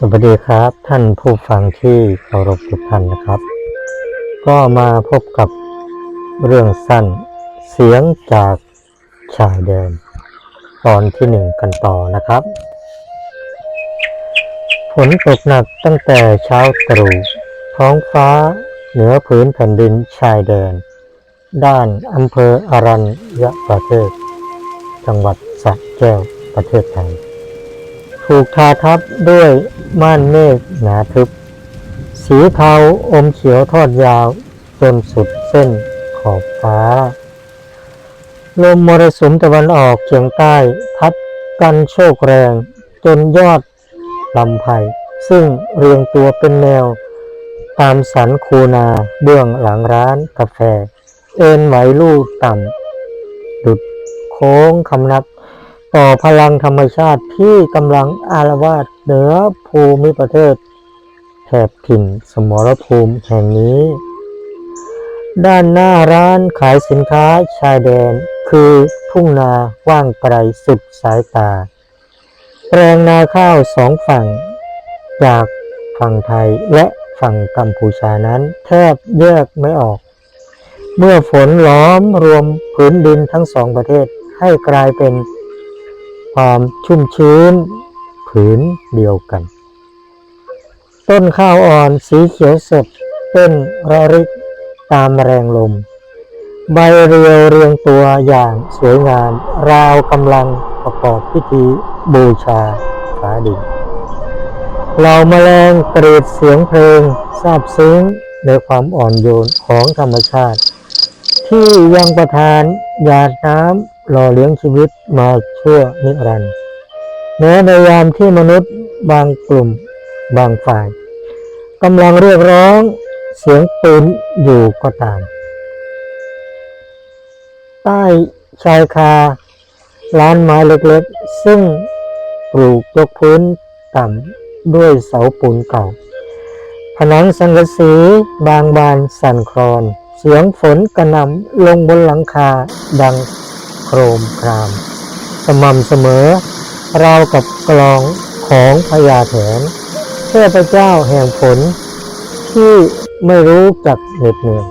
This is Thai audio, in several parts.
สวัสดีครับท่านผู้ฟังที่เคารพทุกท่านนะครับ ก็มาพบกับเรื่องสั้นเสียงจากชายแดนตอนที่หนึ่งกันต่อนะครับ ฝนตกหนักตั้งแต่เช้าตรู่ท้องฟ้าเหนือพื้นแผ่นดินชายแดน ด้านอำเภออารัญญประเทศ จังหวัดสระแก้วประเทศไทย ถูกทาทับด้วยม่านเมฆหนาทึบ สีเทาอมเขียวทอดยาวจนสุดเส้นขอบฟ้า ลมมรสุมตะวันออกเฉียงใต้ พัดกันโชกแรง จนยอดลำไผ่ซึ่งเรียงตัวเป็นแนว ตามสันคูนาเบื้องหลังร้านกาแฟ เอ็นไหวลู่ต่ำ ดุดโค้งคำนับ ต่อพลังธรรมชาติที่กำลังอารวาสเหนือภูมิประเทศแถบถิ่นสมรภูมิแห่งนี้ ด้านหน้าร้านขายสินค้าชายแดนคือทุ่งนาว่างไกลสุดสายตา แปลงนาข้าวสองฝั่ง จากฝั่งไทยและฝั่งกัมพูชานั้นแทบแยกไม่ออก เมื่อฝนล้อมรวมผืนดินทั้งสองประเทศให้กลายเป็น ความชุ่มชื้น ผืนเดียวกัน ต้นข้าวอ่อนสีเขียวสดต้นระริกตามแรงลม ใบเรียวเรียงตัวอย่างสวยงาม ราวกำลังประกอบพิธีบูชาฟ้าดินเราแมลงกรีดเสียงเพลงซาบซึ้งในความอ่อนโยนของธรรมชาติ ที่ยังประทานหยาดน้ำ หล่อเลี้ยงชีวิตมาชั่วนิรันดร์แม้ในยามที่มนุษย์บางกลุ่มบางฝ่ายกำลังเรียกร้องเสียงปืนอยู่ก็ตาม ใต้ชายคาร้านไม้เล็กๆ ซึ่งปลูกยกพื้นต่ำด้วยเสาปูนเก่า ผนังสังกะสีบางบานสั่นคลอน เสียงฝนกระหน่ำลงบนหลังคาดัง โครมคราม สม่ำเสมอ ราวกับกลองของพญาแถนเทพเจ้าแห่งฝนที่ไม่รู้จักเหน็ดเหนื่อย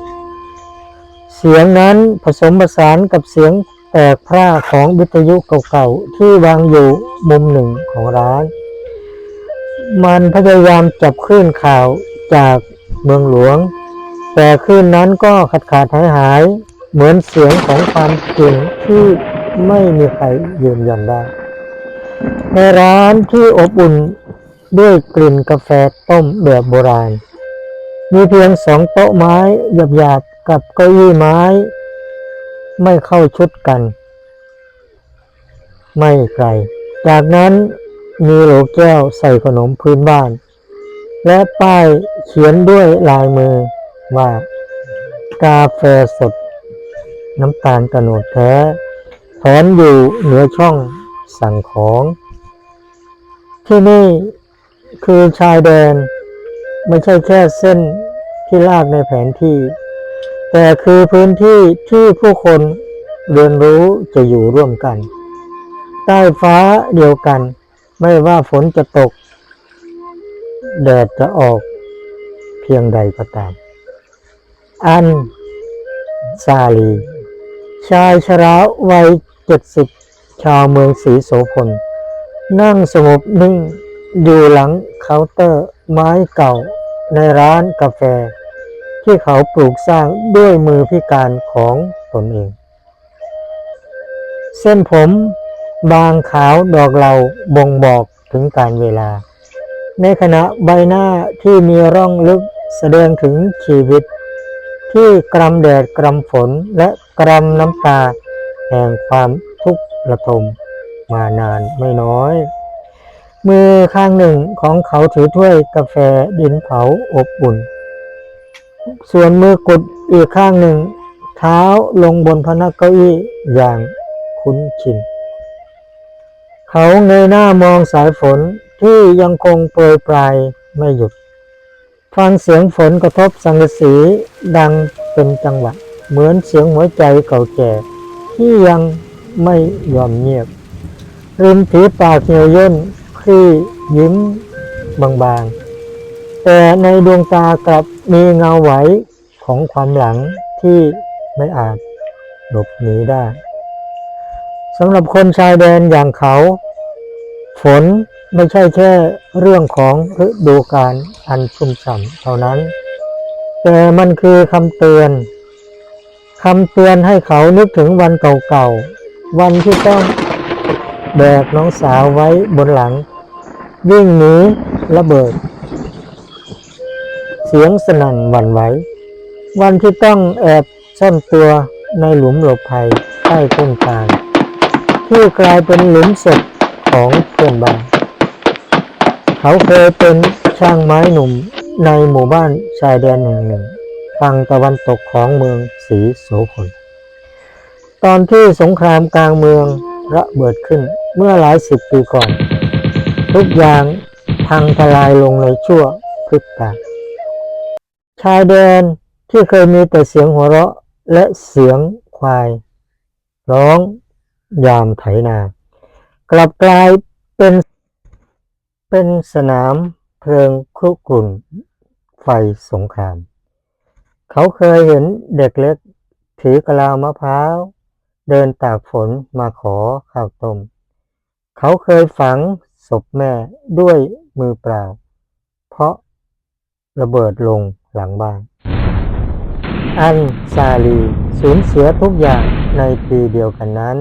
เสียงนั้นผสมผสานกับเสียงแตกพร่าของวิทยุเก่าๆที่วางอยู่มุมหนึ่งของร้าน มันพยายามจับคลื่นข่าวจากเมืองหลวง แต่คลื่นนั้นก็ขาดขาดหายหาย เหมือนเสียงของความจริงที่ไม่มีใครยืนยันได้ ในร้านที่อบอุ่นด้วยกลิ่นกาแฟต้มแบบโบราณ มีเพียงสองโต๊ะไม้หยาบๆกับเก้าอี้ไม้ ไม่เข้าชุดกัน ไม่ไกล จากนั้นมีโหลแก้วใส่ขนมพื้นบ้าน และป้ายเขียนด้วยลายมือว่า กาแฟสด น้ำตาลกระโนดแท้แถมอยู่เหนือช่องสั่งของ ที่นี่คือชายแดน ไม่ใช่แค่เส้นที่ลากในแผนที่ แต่คือพื้นที่ที่ผู้คนเรียนรู้จะอยู่ร่วมกัน ใต้ฟ้าเดียวกัน ไม่ว่าฝนจะตก แดดจะออกเพียงใดก็ตาม อันซาลี ชายชราวัยเจ็ดสิบชาวเมืองศรีโสพล นั่งสงบนิ่งอยู่หลังเคาน์เตอร์ไม้เก่าในร้านกาแฟ ที่เขาปลูกสร้างด้วยมือพิการของตนเอง เส้นผมบางขาวดอกเหลาบ่งบอกถึงการเวลา ในขณะใบหน้าที่มีร่องลึกแสดงถึงชีวิต ที่กรำแดดกรำฝนและ กรำน้ำตา แห่งความทุกข์ระทมมานานไม่น้อย มือข้างหนึ่งของเขาถือถ้วยกาแฟดินเผาอบอุ่น ส่วนมือกดอีกข้างหนึ่ง เท้าลงบนพนักเก้าอี้อย่างคุ้นชิน เขาเงยหน้ามองสายฝนที่ยังคงโปรยปลายไม่หยุด ฟังเสียงฝนกระทบสังกะสีดังเป็นจังหวะ เหมือนเสียงหัวใจเก่าแก่ ที่ยังไม่ยอมเงียบ ริมฝีปากเหี่ยวย่นคลี่ยิ้มบางๆ แต่ในดวงตากลับมีเงาไหวของความหลังที่ไม่อาจหลบหนีได้สำหรับคนชายแดนอย่างเขา ฝนไม่ใช่แค่เรื่องของฤดูกาลอันชุ่มฉ่ำเท่านั้น แต่มันคือคำเตือน คำเตือนให้เขานึกถึงวันเก่าๆ วันที่ต้องแบกน้องสาวไว้บนหลัง วิ่งหนีระเบิด เสียงสนั่นหวั่นไหว วันที่ต้องแอบซ่อนตัวในหลุมหลบภัยใต้ต้นตาลที่กลายเป็นหลุมศพของเพื่อนบ้านเขาเคยเป็นช่างไม้หนุ่มในหมู่บ้านชายแดนแห่งหนึ่ง ฝั่งตะวันตกของเมืองศรีโสพล ตอนที่สงครามกลางเมืองระเบิดขึ้นเมื่อหลายสิบปีก่อน ทุกอย่างพังทลายลงในชั่วพริบตาชายแดนที่เคยมีแต่เสียงหัวเราะและเสียงควาย ร้องยามไถนา กลับกลายเป็นเป็นสนามเพลิงครุกรุ่นไฟสงคราม เขาเคยเห็นเด็กเล็กถือกะลามะพร้าว เดินตากฝนมาขอข้าวต้ม เขาเคยฝังศพแม่ด้วยมือเปล่า เพราะระเบิดลงหลังบ้าน อันซาลีสูญเสียทุกอย่างในปีเดียวกันนั้น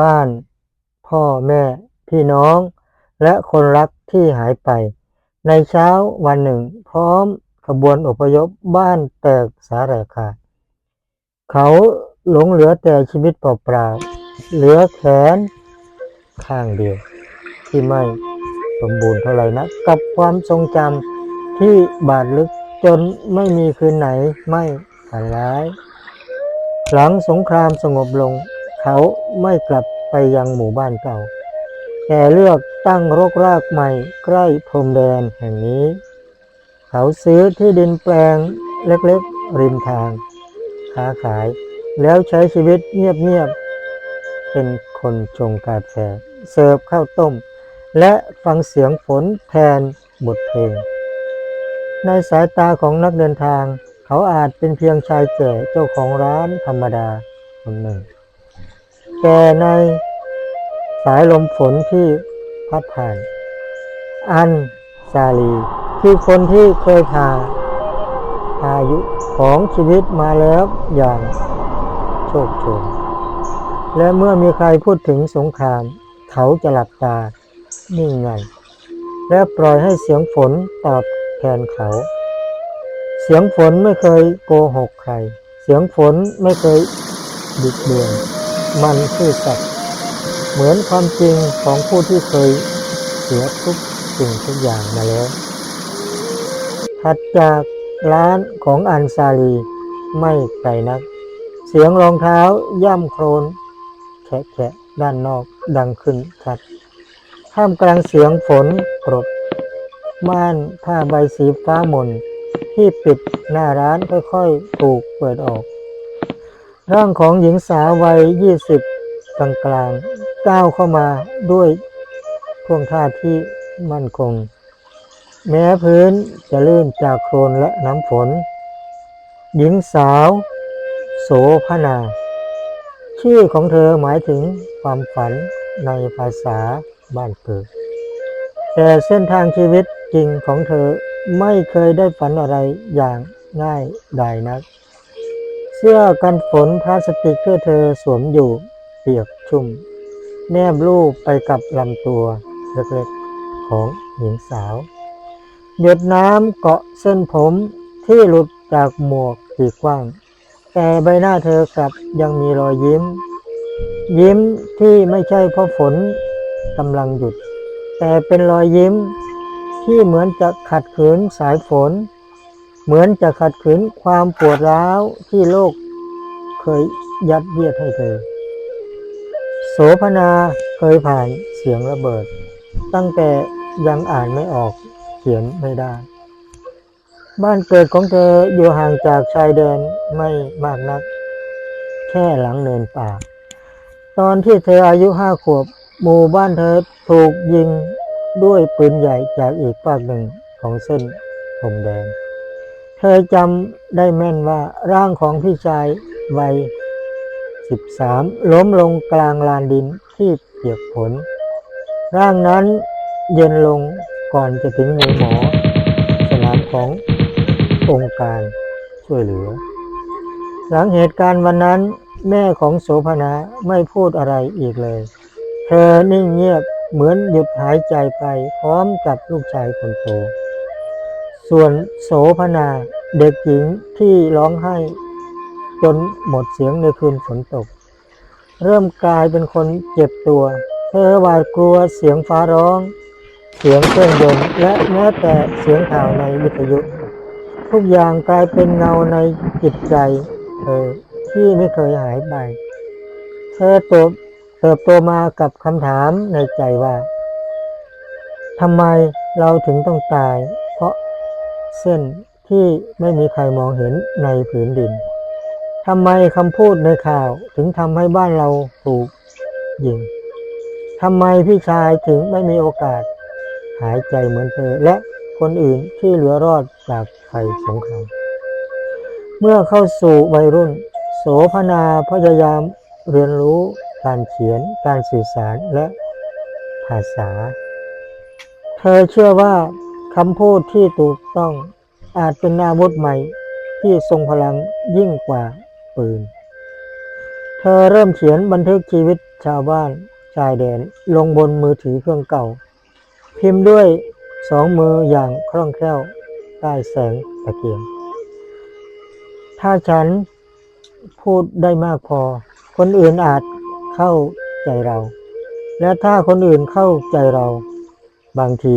บ้านพ่อแม่พี่น้อง และคนรักที่หายไป ในเช้าวันหนึ่งพร้อม ขบวนอพยพบ้านแตกสาแหรกขาดเขาหลงเหลือแต่ชีวิตเปล่าๆเหลือแขนข้างเดียว ที่ไม่สมบูรณ์เท่าไหร่นะกับความทรงจำที่บาดลึกจนไม่มีคืนไหนไม่ฝันร้าย หลังสงครามสงบลง เขาไม่กลับไปยังหมู่บ้านเก่าแต่เลือกตั้งรกรากใหม่ใกล้พรมแดนแห่งนี้ เขาซื้อที่ดินแปลงเล็กๆ ริมทาง ค้าขาย แล้วใช้ชีวิตเงียบๆ เป็นคนชงกาแฟเสิร์ฟข้าวต้ม และฟังเสียงฝนแทนบทเพลง ในสายตาของนักเดินทาง เขาอาจเป็นเพียงชายแก่เจ้าของร้านธรรมดาคนหนึ่ง แต่ในสายลมฝนที่พัดผ่าน อันซาลี คือคนที่เคยผ่านพายุของชีวิตมาแล้วอย่างโชคโชนและเมื่อมีใครพูดถึงสงคราม เขาจะหลับตานิ่งงันและปล่อยให้เสียงฝนตอบแทนเขา เสียงฝนไม่เคยโกหกใคร เสียงฝนไม่เคยบิดเบือน มันซื่อสัตย์เหมือนความจริงของผู้ที่เคยเสียทุกสิ่งทุกอย่างมาแล้ว ถัดจากร้านของอันซาลีไม่ไกลนัก เสียงรองเท้าย่ำโครนแฉะด้านนอกดังขึ้นชัดท่ามกลางเสียงฝนกรดม่านผ้าใบสีฟ้ามนที่ปิดหน้าร้านค่อยๆ ถูกเปิดออก ร่างของหญิงสาววัยยี่สิบกลางๆก้าวเข้ามาด้วยท่วงท่าที่มั่นคง แม้พื้นจะลื่นจากโคลนและน้ำฝน หญิงสาว โสพนา ชื่อของเธอหมายถึงความฝันในภาษาบ้านเกิดแต่เส้นทางชีวิตจริงของเธอไม่เคยได้ฝันอะไรอย่างง่ายดายนัก เสื้อกันฝนพลาสติกที่เธอสวมอยู่เปียกชุ่ม แนบรูปไปกับลำตัวเล็กๆของหญิงสาว หยดน้ำเกาะเส้นผมที่หลุดจากหมวกปีกว้าง แต่ใบหน้าเธอกลับยังมีรอยยิ้ม ยิ้มที่ไม่ใช่เพราะฝนกำลังหยุด แต่เป็นรอยยิ้มที่เหมือนจะขัดขืนสายฝน เหมือนจะขัดขืนความปวดร้าวที่โลกเคยยัดเยียดให้เธอ โสพนาเคยผ่านเสียงระเบิด ตั้งแต่ยังอ่านไม่ออก เขียนไม่ได้ บ้านเกิดของเธออยู่ห่างจากชายแดนไม่มากนัก แค่หลังเนินป่า ตอนที่เธออายุห้าขวบ หมู่บ้านเธอถูกยิงด้วยปืนใหญ่จากอีกฝากหนึ่งของเส้นพรมแดง เธอจำได้แม่นว่าร่างของพี่ชายวัยสิบสามล้มลงกลางลานดินที่เปียกฝนร่างนั้นเย็นลง ก่อนจะถึงมือหมอ สนามขององค์การช่วยเหลือ หลังเหตุการณ์วันนั้นแม่ของโสภณาไม่พูดอะไรอีกเลย เธอนิ่งเงียบเหมือนหยุดหายใจไปพร้อมกับลูกชายคนโต ส่วนโสภณาเด็กหญิงที่ร้องไห้ จนหมดเสียงในคืนฝนตก เริ่มกลายเป็นคนเจ็บตัว เธอหวาดกลัวเสียงฟ้าร้อง เสียงเครื่องยนต์และแม้แต่เสียงข่าวในวิทยุ ทุกอย่างกลายเป็นเงาในจิตใจเธอที่ไม่เคยหายไป เธอโตเติบโตมากับคำถามในใจว่าทำไมเราถึงต้องตาย เพราะเส้นที่ไม่มีใครมองเห็นในผืนดินทำไมคำพูดในข่าวถึงทำให้บ้านเราถูกยิงทำไมพี่ชายถึงไม่มีโอกาส หายใจเหมือนเธอ และคนอื่นที่เหลือรอดจากภัยสงคราม เมื่อเข้าสู่วัยรุ่น โสภณาพยายามเรียนรู้การเขียน การสื่อสารและภาษา เธอเชื่อว่าคำพูดที่ถูกต้องอาจเป็นอาวุธใหม่ที่ทรงพลังยิ่งกว่าปืน เธอเริ่มเขียนบันทึกชีวิตชาวบ้านชายแดนลงบนมือถือเครื่องเก่า พิมพ์ด้วยสองมืออย่างคล่องแคล่วใต้แสงตะเกียง ถ้าฉันพูดได้มากพอ คนอื่นอาจเข้าใจเรา และถ้าคนอื่นเข้าใจเรา บางที